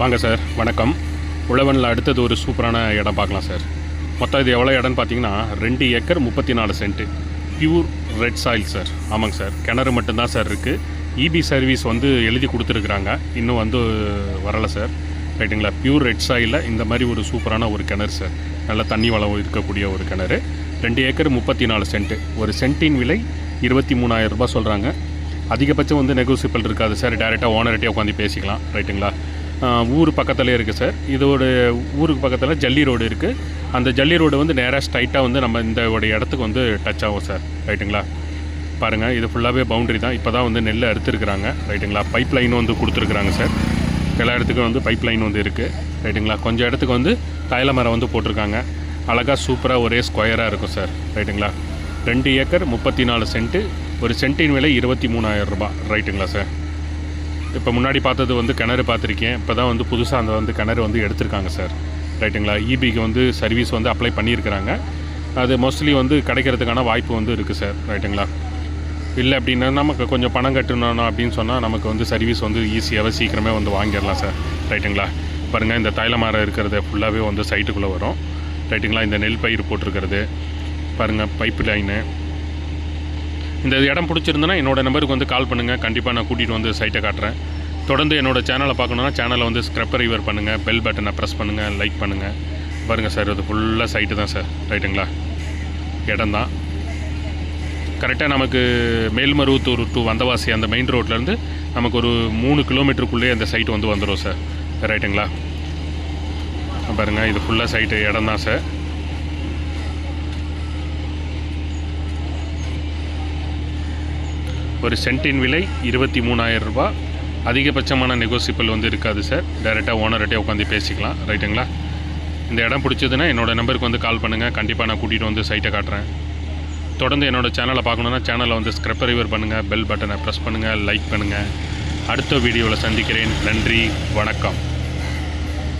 வாங்க சார் வணக்கம். உழவனில் அடுத்தது ஒரு சூப்பரான இடம் பார்க்கலாம் சார். மொத்தம் இது எவ்வளோ இடம்னு பார்த்தீங்கன்னா ரெண்டு ஏக்கர் முப்பத்தி நாலு cent. Pure red soil sir. ஆமாங்க சார். கிணறு மட்டும்தான் சார் இருக்குது இபி சர்வீஸ் வந்து எழுதி கொடுத்துருக்குறாங்க. இன்னும் வந்து வரலை சார். ரைட்டுங்களா? பியூர் ரெட் சாயிலில் இந்த மாதிரி ஒரு சூப்பரான ஒரு கிணறு சார். நல்ல தண்ணி வளம் இருக்கக்கூடிய ஒரு கிணறு. ரெண்டு ஏக்கர் முப்பத்தி நாலு சென்ட்டு. ஒரு சென்ட்டின் விலை இருபத்தி மூணாயிரம் ரூபாய் சொல்கிறாங்க அதிகபட்சம் வந்து நெகோசியபிள் இருக்காது சார். டேரெக்டாக ஓனர்கிட்டே உட்காந்து பேசிக்கலாம். ரைட்டுங்களா? ஊர் பக்கத்துலேயே இருக்குது சார். இதோட ஊருக்கு பக்கத்தில் ஜல்லி ரோடு இருக்குது அந்த ஜல்லி ரோடு வந்து நேராக ஸ்ட்ரைட்டாக வந்து நம்ம இந்த இடத்துக்கு வந்து டச் ஆகும் சார். ரைட்டுங்களா பாருங்கள் இது ஃபுல்லாகவே பவுண்டரி தான். இப்போ தான் வந்து நெல் அறுத்துருக்குறாங்க. ரைட்டுங்களா பைப் லைன் வந்து கொடுத்துருக்குறாங்க சார். எல்லா இடத்துக்கும் வந்து பைப் லைன் வந்து இருக்குது ரைட்டுங்களா கொஞ்சம் இடத்துக்கு வந்து தைல மரம் வந்து போட்டிருக்காங்க. அழகாக சூப்பராக ஒரே ஸ்கொயராக இருக்கும் சார். ரைட்டுங்களா ரெண்டு ஏக்கர் முப்பத்தி நாலு சென்ட்டு. ஒரு சென்ட்டின் விலை இருபத்தி மூணாயிரம் ரூபாய். ரைட்டுங்களா சார்? இப்போ முன்னாடி பார்த்தது வந்து கிணறு பார்த்துருக்கேன். இப்போ தான் வந்து புதுசாக அந்த வந்து கிணறு வந்து எடுத்திருக்காங்க சார். ரைட்டுங்களா? இபிக்கு வந்து சர்வீஸ் வந்து அப்ளை பண்ணியிருக்கிறாங்க. அது மோஸ்ட்லி வந்து கிடைக்கிறதுக்கான வாய்ப்பு வந்து இருக்குது சார். ரைட்டுங்களா? இல்லை அப்படின்னா நமக்கு கொஞ்சம் பணம் கட்டணும் அப்படின்னு சொன்னால் நமக்கு வந்து சர்வீஸ் வந்து ஈஸியாகவே சீக்கிரமே வந்து வாங்கிடலாம் சார். ரைட்டுங்களா? பாருங்கள் இந்த தைல மரம் இருக்கிறது ஃபுல்லாகவே வந்து சைட்டுக்குள்ளே வரும். ரைட்டுங்களா? இந்த நெல் பயிர் போட்டிருக்கிறது. பாருங்கள் பைப்பு லைனு இந்த இடம் பிடிச்சிருந்தனா என்னோடய நம்பருக்கு வந்து கால் பண்ணுங்கள் கண்டிப்பாக நான் கூட்டிகிட்டு வந்து சைட்டை காட்டுறேன். தொடர்ந்து என்னோட சேனலை பார்க்கணுன்னா சேனலை வந்து ஸ்க்ரப்பர் ரிவர் பண்ணுங்கள் பெல் பட்டனை ப்ரெஸ் பண்ணுங்கள் லைக் பண்ணுங்கள் பாருங்கள் சார் இது ஃபுல்லாக சைட்டு தான் சார் ரைட்டுங்களா இடம் தான். கரெக்டாக நமக்கு மேல்மருவத்தூர் டு வந்தவாசி அந்த மெயின் ரோட்லேருந்து நமக்கு ஒரு மூணு கிலோமீட்டருக்குள்ளேயே அந்த சைட்டு வந்து வந்துடும் சார் ரைட்டுங்களா பாருங்கள் இது ஃபுல்லாக சைட்டு இடம் தான் சார் ஒரு சென்ட்டின் விலை இருபத்தி மூணாயிரம் ரூபாய் அதிகபட்சமான நெகோசியபிள் வந்து இருக்காது சார் டைரெக்டாக ஓனர்கிட்டே உட்காந்து பேசிக்கலாம். ரைட்டுங்களா இந்த இடம் பிடிச்சதுன்னா என்னோடய நம்பருக்கு வந்து கால் பண்ணுங்கள் கண்டிப்பாக நான் கூட்டிகிட்டு வந்து சைட்டை காட்டுறேன். தொடர்ந்து என்னோடய சேனலை பார்க்கணுன்னா சேனலை வந்து ஸ்க்ரப் ரிவர் பண்ணுங்கள் பெல் பட்டனை ப்ரெஸ் பண்ணுங்கள் லைக் பண்ணுங்கள் அடுத்த வீடியோவில் சந்திக்கிறேன். நன்றி வணக்கம்.